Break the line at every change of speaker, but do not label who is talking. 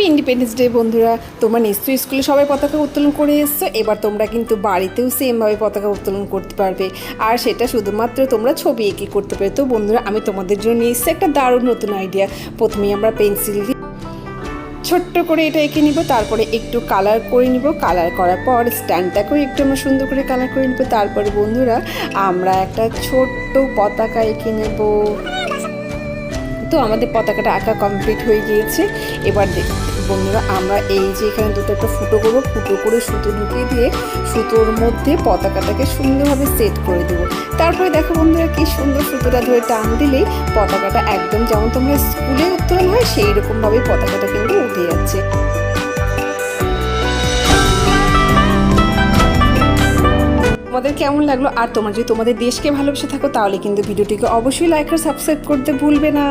Happy independence day বন্ধুরা। তোমরা নিশ্চয়ই স্কুলে সবাই পতাকা উত্তোলন করে এসছো, এবার তোমরা কিন্তু বাড়িতেও সেমভাবে পতাকা উত্তোলন করতে পারবে। আর সেটা শুধুমাত্র তোমরা ছবি এঁকে করতে পারবে। তো বন্ধুরা, আমি তোমাদের জন্য নিয়ে এসেছি একটা দারুণ নতুন আইডিয়া প্রথমেই আমরা পেন্সিল ছোট্ট করে এটা এঁকে নিব, তারপরে একটু কালার করে নিব। কালার করার পর স্ট্যান্ডটাকেও একটু আমরা সুন্দর করে কালার করে নিব। তারপরে বন্ধুরা, আমরা একটা ছোট্ট পতাকা এঁকে নেব। তো আমাদের পতাকাটা আঁকা কমপ্লিট হয়ে গিয়েছে। এবার দেখ, বন্ধুরা, আমরা এই যে এখানে দুটো একটা ফুটো করব, ফুটো করে সুতো ঢুকিয়ে দিয়ে সুতোর মধ্যে পতাকাটাকে সুন্দরভাবে সেট করে দেবো। তারপরে দেখো বন্ধুরা, কি সুন্দর সুতোটা ধরে টান দিলেই পতাকাটা একদম যেমন তোমরা স্কুলে উত্তোলন হয়, সেই রকমভাবে পতাকাটা কিন্তু উঠে যাচ্ছে। তোমাদের কেমন লাগল? আর তোমরা যদি তোমাদের দেশকে ভালোবেসে থাকো, তাহলে কিন্তু ভিডিওটিকে অবশ্যই লাইক আর সাবস্ক্রাইব করতে ভুলবে না।